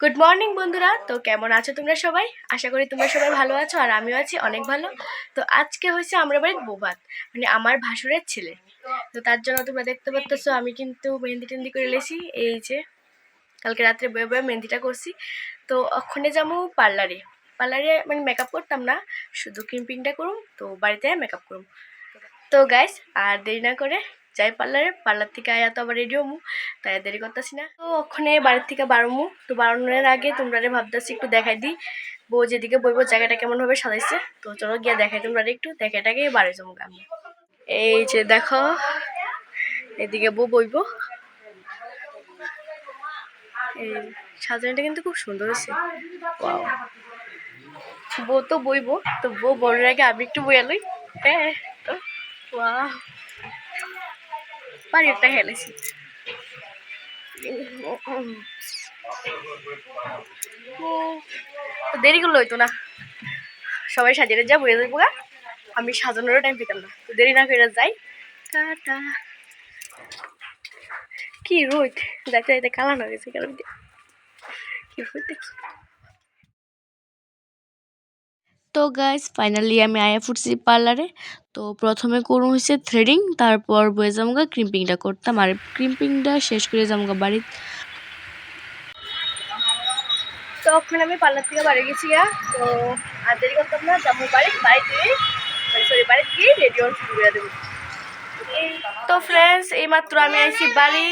Good morning বন্ধুরা। তো কেমন আছো তোমরা সবাই? আশা করি তোমরা সবাই ভালো আছো আর আমিও আছি অনেক ভালো। তো আজকে হয়েছে আমরা বাড়ির বৌভাত মানে আমার ভাসুরের ছেলে। তো তার জন্য তোমরা দেখতে পাচ্তেছো আমি কিন্তু মেহেন্দি টেন্দি করে লেছি। এই যে, কালকে রাত্রে বয়ে বয়ে মেহেন্দিটা করছি। তো ওখানে যাব পার্লারে। পার্লারে মানে মেকআপ করতাম না, শুধু ক্রিম্পিংটা করুম, তো বাড়িতে মেকআপ করুম। তো গাইস আর দেরি না করে যাই পার্লারে, পার্লার থেকে আয়া তো আবার রেডি হমু তাই দেরি করতেছি না। তো ওখানে বাড়ির থেকে বাড়মু তো বাড়ানোর আগে তোমরা ভাবতেছি একটু দেখাই দিই। বউ যেদিকে বইব জায়গাটা কেমনভাবে সাজাইছে। তো চলো গিয়ে দেখাই তোমরা একটু দেখাটাকে বাড়ি যাব আমি এই যে দেখো, এদিকে বউ বইব। এই সাজানোটা কিন্তু খুব সুন্দর Wow. বউ তো বইব, তো বউ বড়ের আগে আমি একটু বইয়ালই হ্যাঁ তো, ওয়াও। একটা খেলেছি তো দেরি করলে হইতো না। সবাই সাজিয়ে যা বইয়ে যাব গা। আমি সাজানোরও টাইম পেতাম না। তো দেরি না করে যাই। টাটা। কি রোদ। দেখতে দেখতে কালানো গেছে কেন কি রোদ দেখি। তো গাইস ফাইনালি আমি আয়া ফুটছি পার্লারে তো প্রথমে করুন হচ্ছে থ্রেডিং তারপর বয়ে যামগা ক্রিম্পিংটা করতাম। আর ক্রিম্পিংটা শেষ করে যামগা বাড়ি তখন আমি পার্লার থেকে বাড়ি গেছি তো আর দেরি করতাম না যাব বাড়ি বাড়িতে সরি বাড়িতে গিয়ে রেডি হন শুরু করে দেবো। তো ফ্রেন্ডস এইমাত্র আমি আইছি বাড়ি।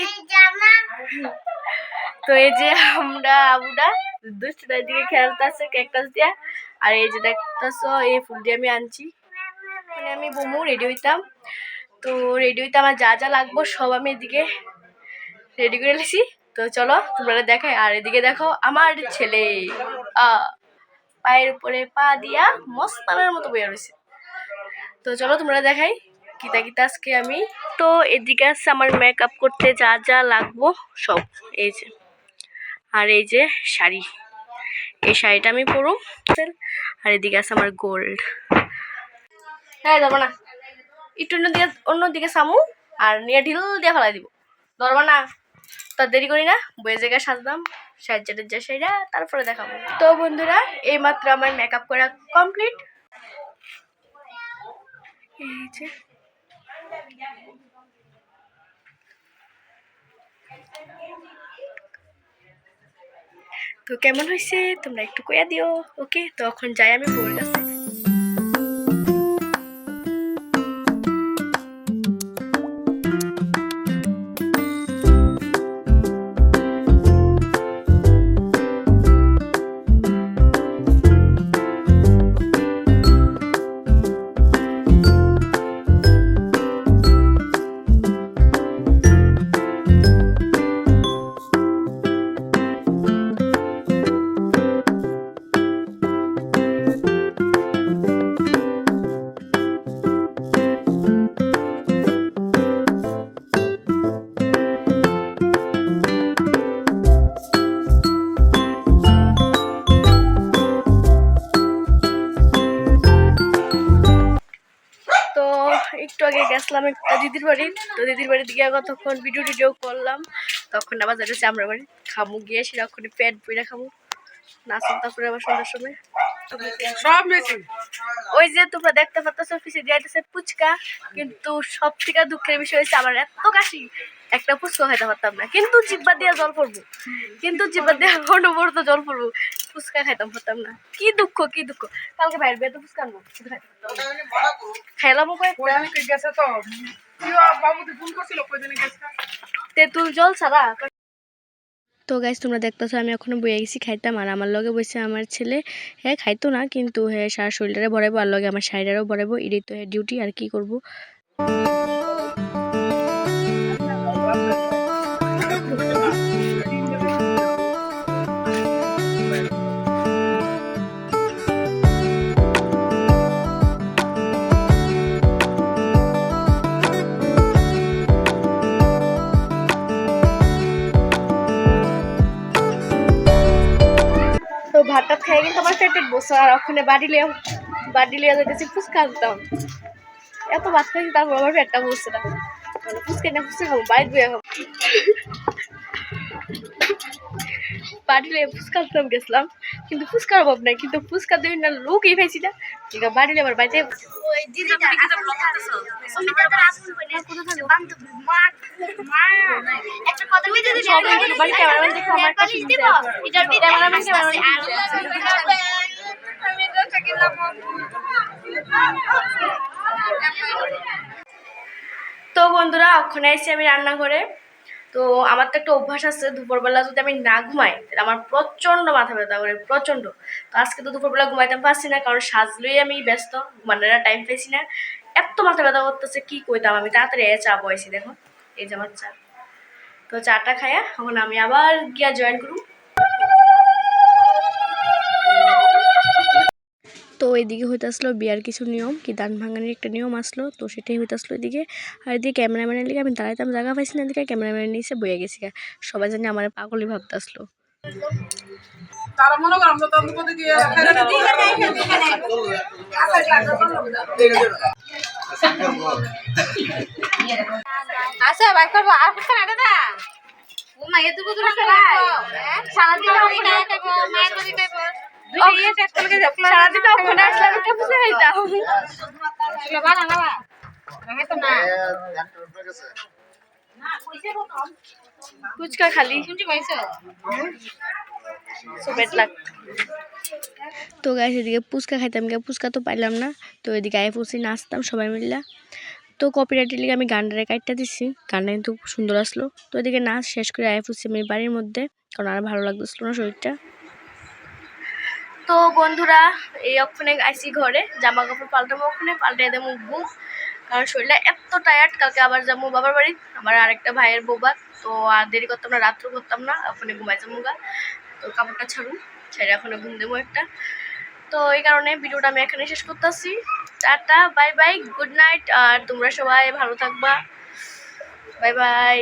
তো এই যে আমরা আবুটা দুষ্টটার দিকে খেলতেছে ক্যাকটাস দিয়া। আর এই যে দেখতেছো, এই ফুল দিয়ে আমি আনছি। মানে আমি বোমু রেডি হইতাম। তো রেডি হইতে আমার যা যা লাগবো সব আমি এদিকে রেডি করে লেছি তো চলো, তোমরা দেখাই আর এদিকে দেখো, আমার ছেলে। পায়ের উপরে পা দিয়া মস্তানের মতো বইয়া রয়েছে তো চলো, তোমরা দেখাই, কিতা কিতা আজকে আমি। তো এদিকে আসছে আমার মেকআপ করতে যা যা লাগবো সব, এই যে। আর এই যে শাড়ি। এই শাড়িটা আমি পরো আর এদিকে আছে আমার গোল্ড হ্যাঁ ধরবো না। একটু অন্যদিকে অন্যদিকে সামু আর নিয়ে ঢিল দিয়ে ফেলাই দিব। ধরবো না। তা দেরি করি না বইয়ের জায়গায় সাজলাম সাজ্জা টাজ্জা সেরা তারপরে দেখাবো। তো বন্ধুরা এই মাত্র আমার মেকআপ করা কমপ্লিট এই যে। তো কেমন হয়েছে? তোমরা একটু কইয়া দিও ওকে? তো এখন যাই আমি বউর একটু আগে গেছিলাম একটা দিদির বাড়ি তো দিদির বাড়ি দিকে কতক্ষণ ভিডিও টিডিও করলাম তখন আবার যেতেছি আমরা বাড়ি। খামু গিয়ে সেরকম পেট বইরা খামু নাচুন তারপরে আবার সন্ধ্যার সময়। সব ওই যে তোমরা দেখতে পাচ্ছ অফিসে দিয়ে ফুচকা কিন্তু সব থেকে দুঃখের বিষয় হয়েছে আমার এত কাশি। একটা ফুচকা খাইতে পারতাম না। কিন্তু জিব্বা দিয়ে জল পড়ব। কিন্তু জিব্বা দিয়ে অনবরত জল পড়ব। ফুচকা খাইতাম পারতাম না। কি দুঃখ কি দুঃখ। কালকে বাইরে বের তো ফুচকা আনব গেছে তেঁতুল জল ছাড়া। তো গাইজ তোমরা দেখতেছো আমি এখনও বইয়া গেছি খাইতাম। আর আমার লগে বসে আমার ছেলে। হ্যাঁ খাইতো না কিন্তু হ্যাঁ সারা শরীরটারে ভরাইবো। আর লগে আমার শাড়িটারও ভরাইবো। এটাই তো হ্যাঁ ডিউটি আর কি করব? ভাত টাত খাই, কিন্তু আমার পেটের বসে আর ওখানে বাড়ি লিয়া বাড়ি লিয়া যেতেছি ফুচকা আনতাম। এত ভাত খাইছি, তারপর আমার পেটটা বসছে না। মানে ফুচকা না, ফুচকা খাব বাড়ি দিয়ে খাব বাড়িলে ফুচকা গেছিলাম কিন্তু ফুচকার অভাব নাই কিন্তু ফুচকা দুই না লোকই পাইছি না। ঠিক আছে বাড়িলে আমার বাড়িতে তো বন্ধুরা ওখানে এসে আমি রান্না করে তো আমার তো একটা অভ্যাস আছে, দুপুরবেলা যদি আমি না ঘুমাই, তাহলে আমার প্রচণ্ড মাথা ব্যথা করে, প্রচণ্ড। তো আজকে তো দুপুরবেলা ঘুমাইতে পারছি না, কারণ সাজলেই আমি ব্যস্ত, ঘুমানোর টাইম পেয়েছি না। এত মাথা ব্যথা করতেছে, কি কইতাম আমি? তাড়াতাড়ি এ চা বয়েছি দেখো। এই যে আমার চা। তো চাটা খাইয়া এখন আমি আবার গিয়া জয়েন করুন তো এদিকে হইতে আসলো বিয়ার কিছু নিয়ম কি দান ভাঙানোর একটা নিয়ম আসলো তো সেটাই হইতে আসলো এদিকে। আর এদিকে ক্যামেরাম্যানের লিগে আমি দাঁড়াইতাম জায়গা পাইছি না এদিকে ক্যামেরাম্যান নিচে বয়ে গেছি গা। সবাই জানি আমার পাগলই ভাবতে আসলো তারা মনে করো আমরা তো আচ্ছা করব আর কিছু না দাদা সারাদিন মায়ের বাড়ি খাব দুই ইয়ে শেষ করে যাও সারাদিন ওখানে আসলে আমি একটা বুঝে খাইতাম তো ফুচকা খালি। তো গাছ এদিকে ফুচকা খাইতাম গিয়ে ফুচকা তো পাইলাম না। তো এদিকে আয় ফুচি নাচতাম সবাই মিললা। তো কপিরাইটের লিগে আমি গানটারে কাটটা দিচ্ছি গানটা কিন্তু খুব সুন্দর আসলো। তো এদিকে নাচ শেষ করে আয় ফুচি আমি বাড়ির মধ্যে, কারণ আর ভালো লাগতেছিল না শরীরটা। তো বন্ধুরা, এই ওখানে আইসি ঘরে জামা কাপড় পাল্টাবো ওখানে পাল্টে দেবো ঘুম কারণ শরীরটা এত টায়ার্ড কালকে আবার যাব বাবার বাড়ি, আমার আরেকটা ভাইয়ের বোবা তো আর দেরি করতাম না, রাত্র করতাম না, ওখানে ঘুমাই যাব গা। তো কাপড়টা ছাড়ুন, ছেড়ে ওখানে ঘুম দেবো একটা। তো এই কারণে ভিডিওটা আমি এখানে শেষ করতেছি। Tata, bye bye, good night, আর তোমরা সবাই ভালো থাকবা। Bye bye.